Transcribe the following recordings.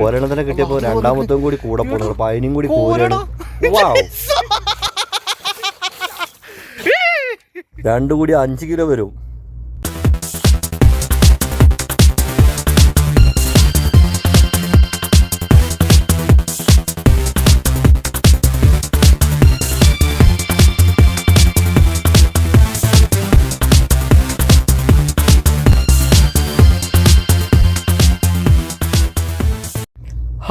ഒരെണ്ണത്തിനെ കിട്ടിയപ്പോ രണ്ടാമത്തും കൂടി കൂടെ പോണു അപ്പൊ അതിനും കൂടി. രണ്ടും കൂടി അഞ്ച് കിലോ വരും.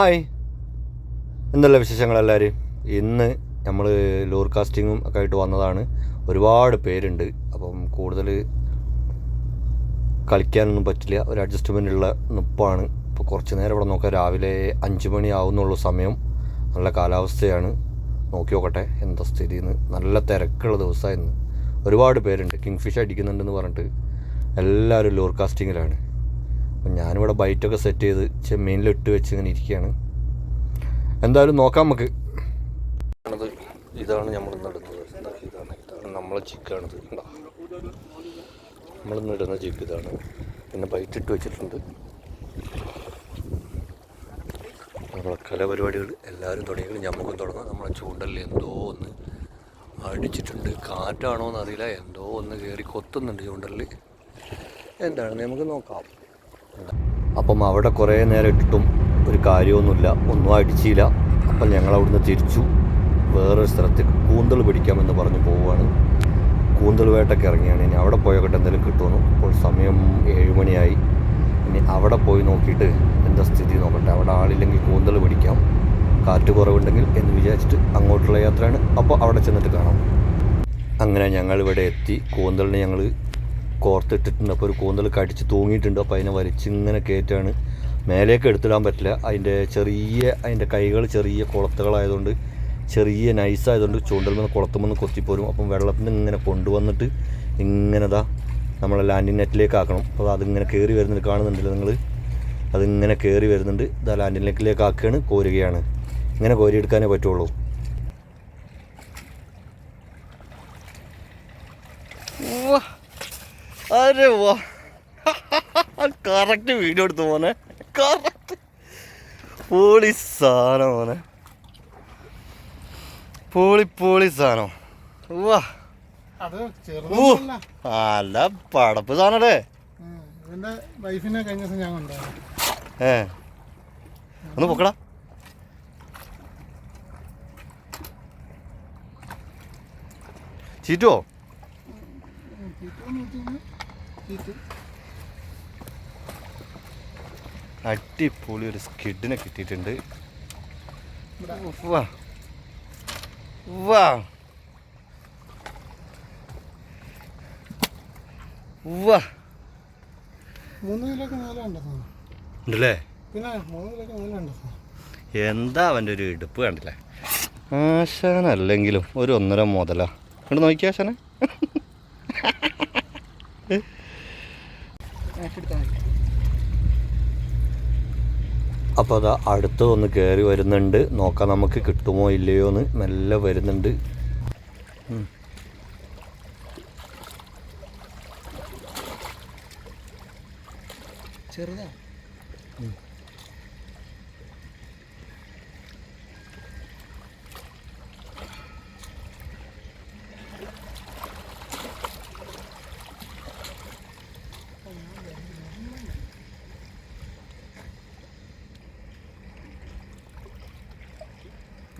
ഹായ്. എന്തല്ല വിശേഷങ്ങൾ എല്ലാവരും? ഇന്ന് നമ്മൾ ലൂർ കാസ്റ്റിങ്ങും ഒക്കെ ആയിട്ട് വന്നതാണ്. ഒരുപാട് പേരുണ്ട്. അപ്പം കൂടുതൽ കളിക്കാനൊന്നും പറ്റില്ല. ഒരു അഡ്ജസ്റ്റ്മെന്റ് ഉള്ള നിപ്പാണ്. ഇപ്പോൾ കുറച്ച് നേരം ഇവിടെ നോക്കാം. രാവിലെ അഞ്ച് മണി ആവുന്നുള്ളൂ സമയം. നല്ല കാലാവസ്ഥയാണ്. നോക്കി നോക്കട്ടെ എന്താ സ്ഥിതി എന്ന് നല്ല തിരക്കുള്ള ദിവസമായിരുന്നു ഒരുപാട് പേരുണ്ട്. കിങ് ഫിഷ് അടിക്കുന്നുണ്ടെന്ന് പറഞ്ഞിട്ട് എല്ലാവരും ലൂർ കാസ്റ്റിങ്ങിലാണ്. അപ്പം ഞാനിവിടെ ബൈറ്റൊക്കെ സെറ്റ് ചെയ്ത് ചെമ്മീനിൽ ഇട്ട് വെച്ച് ഇങ്ങനെ ഇരിക്കുകയാണ്. എന്തായാലും നോക്കാം നമുക്ക്. ഇതാണ് നമ്മൾ ഇടുന്നത്. ഇതാണ് നമ്മളെ ചിക്കാണിത്. നമ്മൾ ഇടുന്ന ചിക്ക് ഇതാണ്. പിന്നെ ബൈറ്റ് ഇട്ട് വെച്ചിട്ടുണ്ട്. നമ്മളെ കലപരിപാടികൾ എല്ലാവരും തുടങ്ങിയെങ്കിലും നമുക്കും തുടങ്ങാം. നമ്മളെ ചൂണ്ടലിൽ എന്തോ ഒന്ന് അടിച്ചിട്ടുണ്ട്. കാറ്റാണോ എന്നറിയില്ല എന്തോ ഒന്ന് കയറി കൊത്തുന്നുണ്ട് ചൂണ്ടലിൽ. എന്താണെന്ന് നമുക്ക് നോക്കാം. അപ്പം അവിടെ കുറേ നേരം ഇട്ടിട്ടും ഒരു കാര്യമൊന്നുമില്ല ഒന്നും അടിച്ചില്ല. അപ്പം ഞങ്ങൾ അവിടുന്ന് തിരിച്ചു. വേറൊരു സ്ഥലത്തേക്ക് കൂന്തൽ പിടിക്കാമെന്ന് പറഞ്ഞു പോവുകയാണ്. കൂന്തൽ വേട്ടയ്ക്ക് ഇറങ്ങിയാണ്. ഇനി അവിടെ പോയോട്ടെ എന്തെങ്കിലും കിട്ടുമെന്ന്. ഇപ്പോൾ സമയം ഏഴുമണിയായി ഇനി അവിടെ പോയി നോക്കിയിട്ട് എന്താ സ്ഥിതി നോക്കട്ടെ. അവിടെ ആളില്ലെങ്കിൽ കൂന്തൽ പിടിക്കാം. കാറ്റ് കുറവുണ്ടെങ്കിൽ എന്ന് വിചാരിച്ചിട്ട് അങ്ങോട്ടുള്ള യാത്രയാണ്. അപ്പോൾ അവിടെ ചെന്നിട്ട് കാണാം. അങ്ങനെ ഞങ്ങൾ ഇവിടെ എത്തി. കൂന്തലിന് ഞങ്ങൾ കോർത്തിട്ടിട്ടുണ്ട്. അപ്പോൾ ഒരു കൂന്തൽ കടിച്ച് തൂങ്ങിയിട്ടുണ്ട്. അപ്പോൾ അതിനെ വലിച്ചിങ്ങനെ കയറ്റാണ് മേലേക്ക് എടുത്തിടാൻ പറ്റില്ല. അതിന്റെ ചെറിയ അതിന്റെ കൈകൾ ചെറിയ കുളത്തുകളായതുകൊണ്ട് ചെറിയ നൈസായതുകൊണ്ട് ചൂണ്ടൽ കുളത്തുമെന്ന് കൊത്തിപ്പോരും. അപ്പം വെള്ളത്തിൽ നിന്ന് ഇങ്ങനെ കൊണ്ടുവന്നിട്ട് ഇങ്ങനെ ഇതാ നമ്മളെ ലാൻഡിങ് നെറ്റിലേക്ക് ആക്കണം. അപ്പോൾ അതിങ്ങനെ കയറി വരുന്നുണ്ട്. കാണുന്നുണ്ടല്ലോ നിങ്ങൾ അതിങ്ങനെ കയറി വരുന്നുണ്ട്. ഇതാ ലാൻഡിങ് നെറ്റിലേക്ക് ആക്കുകയാണ്. കോരുകയാണ്. ഇങ്ങനെ കോരിയെടുക്കാനേ പറ്റുള്ളൂ. അരെ വാ. കറക്റ്റ് വീഡിയോ എടുത്തു മോനെ. കറക്റ്റ് പോളി സാധനം മോനെ. പോളി പോളി സാധനം. വാ. അല്ല. പടപ്പ് സാധനല്ലേ? ഇവന്റെ വൈഫിനെ കഴിഞ്ഞ ദിവസം ഞാൻ കൊണ്ടുപോയി. ഏ. ഒന്ന് പൊക്കടാ. അടിപൊളി ഒരു സ്കിഡിനെ കിട്ടിയിട്ടുണ്ട്. വാ വാ വാ മൂന്ന് കിലോക്ക് മേലെ ഉണ്ട് സാധനം ഉണ്ടല്ലേ? പിന്നെ മൂന്ന് കിലോക്ക് മേലെ ഉണ്ട് എന്താ അവന്റെ ഒരു ഇടുപ്പ് കണ്ടില്ലേ? ആശാനല്ലെങ്കിലും ഒരു ഒന്നര മുതലാ. കണ്ട് നോക്കിയാ ആശാനെ. അപ്പോൾ അതാ അടുത്ത് ഒന്ന് കേറി വരുന്നുണ്ട്. നോക്കാം നമുക്ക് കിട്ടുമോ ഇല്ലയോ എന്ന്. മെല്ലെ വരുന്നുണ്ട്. ഉം. ചെറുതാ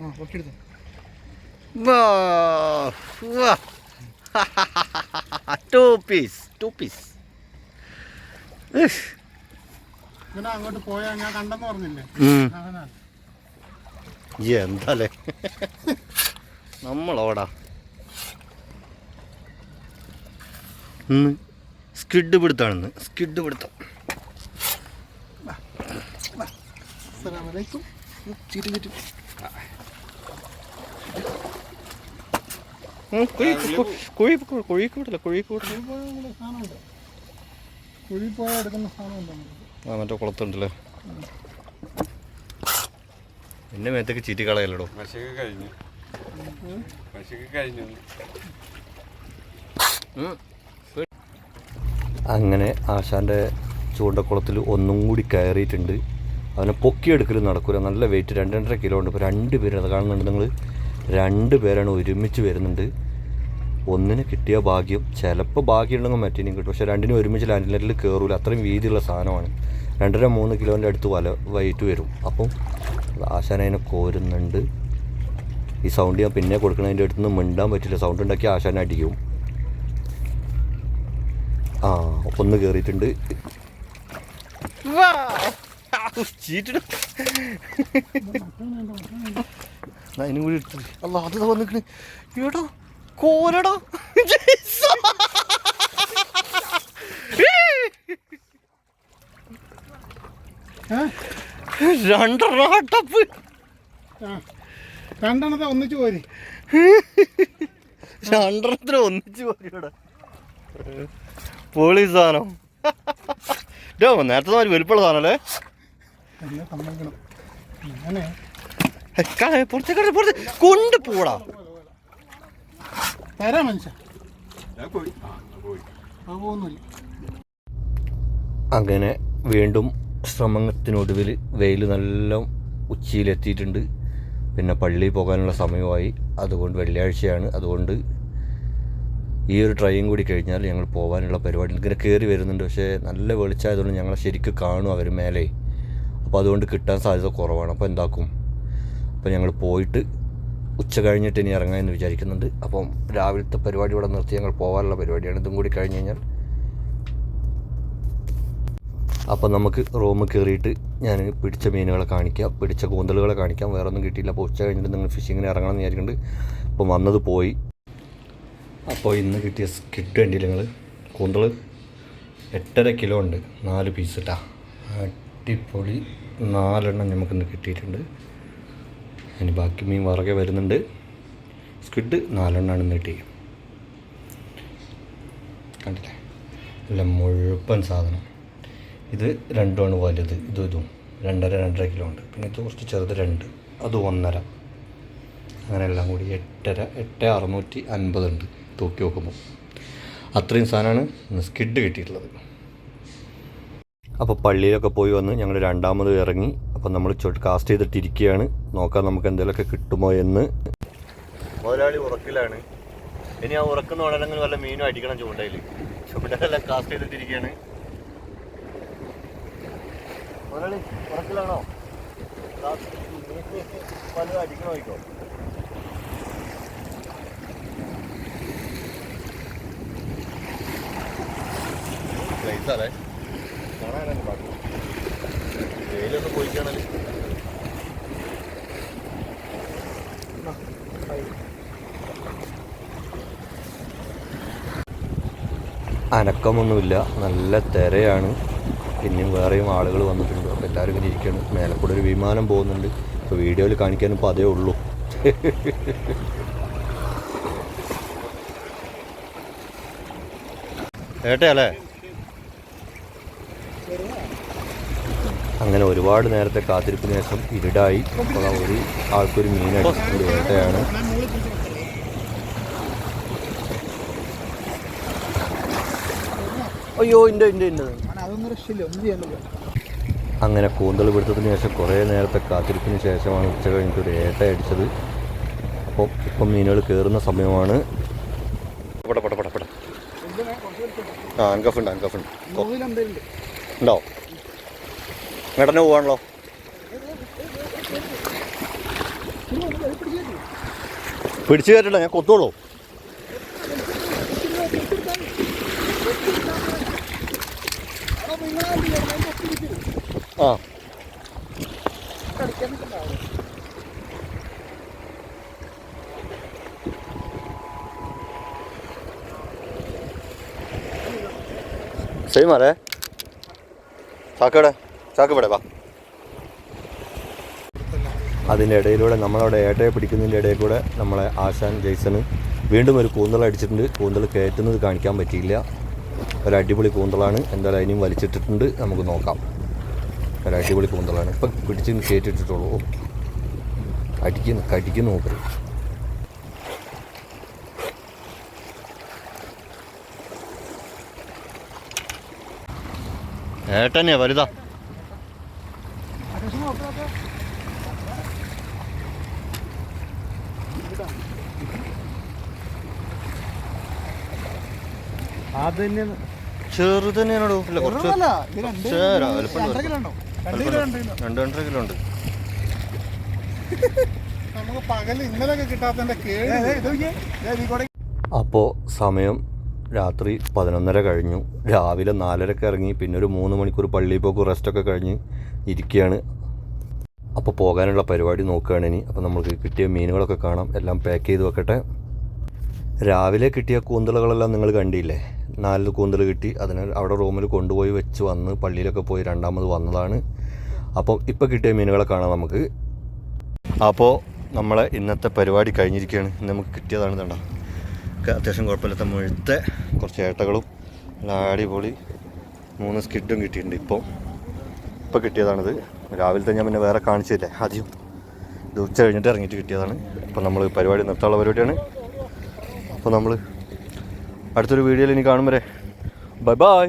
ആ പൊക്കിയെടുത്തു വാ, വാ. ടു പീസ് ടു പീസ് അങ്ങോട്ട് പോയാ ഞാൻ കണ്ടെന്ന് പറഞ്ഞില്ലേ? എന്താലേ? നമ്മളോടാ. ഇന്ന് സ്കിഡ് പിടുത്താണെന്ന് സ്കിഡ് പിടുത്തം. അസ്സലാമലൈക്കും ചിരി ചിരി ഉം, കുഴി കു- കുഴി കു- കുഴി കൂടല കുഴി കൂടല കുഴി പോയാൽ ഇവിടെ സാധനമുണ്ട് കുഴി പോയാൽ എടുക്കുന്ന സാധനമുണ്ട് നമുക്ക് ആ മറ്റേ കുളത്തുണ്ടല്ലേ? എന്നെ മേത്തേക്ക് ചീറ്റി കളയല്ലോ കഴിഞ്ഞു. കഴിഞ്ഞു. അങ്ങനെ ആശാന്റെ ചൂണ്ടക്കുളത്തിൽ ഒന്നും കൂടി കയറിയിട്ടുണ്ട്. അവനെ പൊക്കിയെടുക്കൽ നടക്കൂല. നല്ല വെയിറ്റ് രണ്ട് രണ്ടര കിലോ ഉണ്ട്. ഇപ്പോൾ രണ്ട് പേര് അത് കാണുന്നുണ്ട് നിങ്ങൾ രണ്ട് പേരാണ് ഒരുമിച്ച് വരുന്നുണ്ട്. ഒന്നിന് കിട്ടിയ ഭാഗ്യം ചിലപ്പോൾ ഭാഗ്യമുണ്ടെങ്കിൽ മറ്റേനും കിട്ടും. പക്ഷേ രണ്ടിനും ഒരുമിച്ച് ലാൻഡ് നെറ്റിൽ കയറൂല അത്രയും വീതിയുള്ള സാധനമാണ്. രണ്ടര മൂന്ന് കിലോന്റെ അടുത്ത് വല വൈറ്റ് വരും. അപ്പം ആശാനതിനെ കോരുന്നുണ്ട്. ഈ സൗണ്ട് ഞാൻ പിന്നെ കൊടുക്കുന്നതിന്റെ അടുത്ത് നിന്ന് മിണ്ടാൻ പറ്റില്ല. സൗണ്ട് ഉണ്ടാക്കി ആശാന അടിക്കും. ആ ഒന്ന് കയറിയിട്ടുണ്ട് അതിനും കൂടി അല്ല അത് എടോ കോരടോ? രണ്ടെണ്ണപ്പ് രണ്ടെണ്ണത്തെ ഒന്നിച്ച് പോരി. രണ്ടെണ്ണത്തിന് ഒന്നിച്ച് പോരിവിടെ പോളി സാധനം. നേരത്തെ മാതിരി വലിപ്പമുള്ള സാധനല്ലേ എന്നെ സമ്മതിക്കണം. അങ്ങനെ. പുറത്ത് കൊണ്ട് പോടാ. തരാം മനുഷ്യ. പോകുന്നില്ല. അങ്ങനെ വീണ്ടും ശ്രമത്തിനൊടുവിൽ വെയിൽ നല്ല ഉച്ചയിലെത്തിയിട്ടുണ്ട്. പിന്നെ പള്ളിയിൽ പോകാനുള്ള സമയമായി. അതുകൊണ്ട് വെള്ളിയാഴ്ചയാണ്. അതുകൊണ്ട് ഈ ഒരു ട്രെയിൻ കൂടി കഴിഞ്ഞാൽ ഞങ്ങൾ പോകാനുള്ള പരിപാടി. ഇങ്ങനെ കയറി വരുന്നുണ്ട്. പക്ഷേ നല്ല വെളിച്ചമായതുകൊണ്ട് ഞങ്ങളെ ശരിക്കും കാണും അവർ മേലെ. അപ്പോൾ അതുകൊണ്ട് കിട്ടാൻ സാധ്യത കുറവാണ്. അപ്പോൾ എന്താക്കും? അപ്പോൾ ഞങ്ങൾ പോയിട്ട് ഉച്ച കഴിഞ്ഞിട്ട് ഇനി ഇറങ്ങാമെന്ന് വിചാരിക്കുന്നുണ്ട്. അപ്പം രാവിലത്തെ പരിപാടി ഇവിടെ നിർത്തി ഞങ്ങൾ പോകാനുള്ള പരിപാടിയാണ്. ഇതും കൂടി കഴിഞ്ഞ് കഴിഞ്ഞാൽ അപ്പം നമുക്ക് റൂമിൽ കയറിയിട്ട് ഞാൻ പിടിച്ച മീനുകളെ കാണിക്കാം. പിടിച്ച കൂന്തലുകളെ കാണിക്കാം. വേറെ ഒന്നും കിട്ടിയില്ല. അപ്പോൾ ഉച്ച കഴിഞ്ഞിട്ട് നിങ്ങൾ ഫിഷിങ്ങിന് ഇറങ്ങണം എന്ന് വിചാരിക്കുന്നുണ്ട്. അപ്പം വന്നത് പോയി. അപ്പോൾ ഇന്ന് കിട്ടിയ സ്കിറ്റ് വേണ്ടി നിങ്ങൾ കൂന്തൾ എട്ടര കിലോ ഉണ്ട്. നാല് പീസ് ഇട്ടാ അടിപൊളി നാലെണ്ണം നമുക്കിന്ന് കിട്ടിയിട്ടുണ്ട്. ഇനി ബാക്കി മീൻ വറകെ വരുന്നുണ്ട്. സ്ക്വിഡ് നാലെണ്ണമാണ് ഇന്ന് കിട്ടിയത്. കണ്ടില്ലേ? എല്ലാം മുഴുപ്പൻ സാധനം. ഇത് രണ്ടുമാണ് വലുത് ഇതും ഇതും. രണ്ടര രണ്ടര കിലോ ഉണ്ട്. പിന്നെ ഇത് കുറച്ച് ചെറുത് രണ്ട്. അത് ഒന്നര. അങ്ങനെ എല്ലാം കൂടി എട്ടര എട്ട് അറുന്നൂറ്റി അൻപതുണ്ട്. തൂക്കി നോക്കുമ്പോൾ അത്രയും സാധനമാണ് സ്കിഡ് കിട്ടിയിട്ടുള്ളത്. അപ്പോൾ പള്ളിയിലൊക്കെ പോയി വന്ന് ഞങ്ങൾ രണ്ടാമത് ഇറങ്ങി. അപ്പോൾ നമ്മൾ കാസ്റ്റ് ചെയ്തിട്ടിരിക്കുകയാണ് നോക്കാം നമുക്ക് എന്തെങ്കിലുമൊക്കെ കിട്ടുമോ എന്ന്. മുതലാളി ഉറക്കിലാണ്. ഇനി ആ ഉറക്കുന്ന ഉടനെങ്കിൽ വല്ല മീനും അടിക്കണം ചൂണ്ടയിൽ ചൂണ്ടയിലെല്ലാം കാസ്റ്റ് ചെയ്തിട്ടിരിക്കുകയാണ് മുതലാളി ഉറക്കിലാണോ? പലതും അടിക്കണോ നോക്കോ പ്ലേസല്ലേ അനക്കമൊന്നുമില്ല. നല്ല തിരയാണ്. പിന്നെയും വേറെയും ആളുകൾ വന്നിട്ടുണ്ട്. അപ്പോൾ എല്ലാവരും ഇങ്ങനെ ഇരിക്കുകയാണ് മേലെ കൂടെ ഒരു വിമാനം പോകുന്നുണ്ട്. ഇപ്പോൾ വീഡിയോയിൽ കാണിക്കാൻ ഇപ്പോൾ അതേ ഉള്ളൂ. ഏട്ടയല്ലേ അങ്ങനെ ഒരുപാട് നേരത്തെ കാത്തിരിപ്പിന് ശേഷം ഇരുടായി. അപ്പോൾ ഒരു ആൾക്കൊരു മീൻ ഒരു ഏട്ടയാണ്. അയ്യോ ഇന്റെ ഇന്റെ ഇന്റെ അതൊന്നും രക്ഷയില്ല ഒന്നും ചെയ്യാൻ അങ്ങനെ കൂന്തൽ പിടുത്തത്തിന് ശേഷം കുറേ നേരത്തെ കാത്തിരിപ്പിന് ശേഷമാണ് ഉച്ച കഴിഞ്ഞിട്ട് ഒരു ഏട്ട അടിച്ചത്. അപ്പോൾ ഇപ്പം മീനുകൾ കയറുന്ന സമയമാണ്. പട പട പട പട. ആ അൻകഫുണ്ട് അൻകഫുണ്ട് മൂവിലെന്തെങ്കിലും ഉണ്ടോ. ഇങ്ങോട്ടന്നെ പോവാണല്ലോ. പിടിച്ചു കയറ്റണ്ട ഞാൻ കൊത്തോളൂ ആ. സെയിം ആരേ ചാക്കയുടെ ചാക്ക് ഇവിടെ വാ. അതിന്റെ ഇടയിലൂടെ നമ്മളവിടെ ഏട്ടയെ പിടിക്കുന്നതിന്റെ ഇടയിൽ കൂടെ നമ്മളെ ആശാൻ ജെയ്സണ് വീണ്ടും ഒരു കൂന്തൽ അടിച്ചിട്ടുണ്ട്. കൂന്തൽ കയറ്റുന്നത് കാണിക്കാൻ പറ്റിയില്ല. ഒരു അടിപൊളി കൂന്തളാണ്. എന്തായാലും അതിനും വലിച്ചിട്ടിട്ടുണ്ട്. നമുക്ക് നോക്കാം. ഒരു അടിപൊളി കൂന്തളാണ് ഇപ്പം പിടിച്ച് കയറ്റിട്ടിട്ടുള്ളൂ ഓ, അടിക്കുന്നു കടിക്കുന്നു മൂപ്പര് ഏട്ടനെയാ വലുതാ? അത് തന്നെയാണ്? ചെറുതന്നെയാണോ ഇല്ല കുറച്ച് രണ്ട് രണ്ടര കിലോ ഉണ്ടോ? നമുക്ക് പകൽ ഇന്നലെയൊക്കെ കിട്ടാത്തതിന്റെ കേട് അപ്പോൾ സമയം രാത്രി പതിനൊന്നര കഴിഞ്ഞു. രാവിലെ നാലരക്ക് ഇറങ്ങി. പിന്നെ ഒരു മൂന്ന് മണിക്കൂർ പള്ളിയിൽ പോക്ക് റെസ്റ്റൊക്കെ കഴിഞ്ഞ് ഇരിക്കുകയാണ്. അപ്പോൾ പോകാനുള്ള പരിപാടി നോക്കുകയാണ് ഇനി. അപ്പോൾ നമുക്ക് കിട്ടിയ മീനുകളൊക്കെ കാണാം. എല്ലാം പാക്ക് ചെയ്ത് വെക്കട്ടെ. രാവിലെ കിട്ടിയ കൂന്തളകളെല്ലാം നിങ്ങൾ കണ്ടില്ലേ? നാല് കൂന്തൽ കിട്ടി. അതിന് അവിടെ റൂമിൽ കൊണ്ടുപോയി വെച്ച് വന്ന് പള്ളിയിലൊക്കെ പോയി രണ്ടാമത് വന്നതാണ്. അപ്പം ഇപ്പോൾ കിട്ടിയ മീനുകളെ കാണാം നമുക്ക്. അപ്പോൾ നമ്മളെ ഇന്നത്തെ പരിപാടി കഴിഞ്ഞിരിക്കുകയാണ്. ഇന്ന് നമുക്ക് കിട്ടിയതാണ് തണ്ട അത്യാവശ്യം കുഴപ്പമില്ലാത്ത മുഴുത്ത കുറച്ച് ഏട്ടകളും നല്ല അടിപൊളി മൂന്ന് സ്കിഡും കിട്ടിയിട്ടുണ്ട് ഇപ്പോൾ. ഇപ്പോൾ കിട്ടിയതാണിത്. രാവിലത്തെ ഞാൻ പിന്നെ വേറെ കാണിച്ചില്ലേ? ആദ്യം ഇത് ഉച്ച കഴിഞ്ഞിട്ട് ഇറങ്ങിയിട്ട് കിട്ടിയതാണ്. അപ്പോൾ നമ്മൾ പരിപാടി നിർത്താനുള്ള പരിപാടിയാണ്. അപ്പോൾ നമ്മൾ അടുത്തൊരു വീഡിയോയിൽ ഇനി കാണും വരെ. Bye bye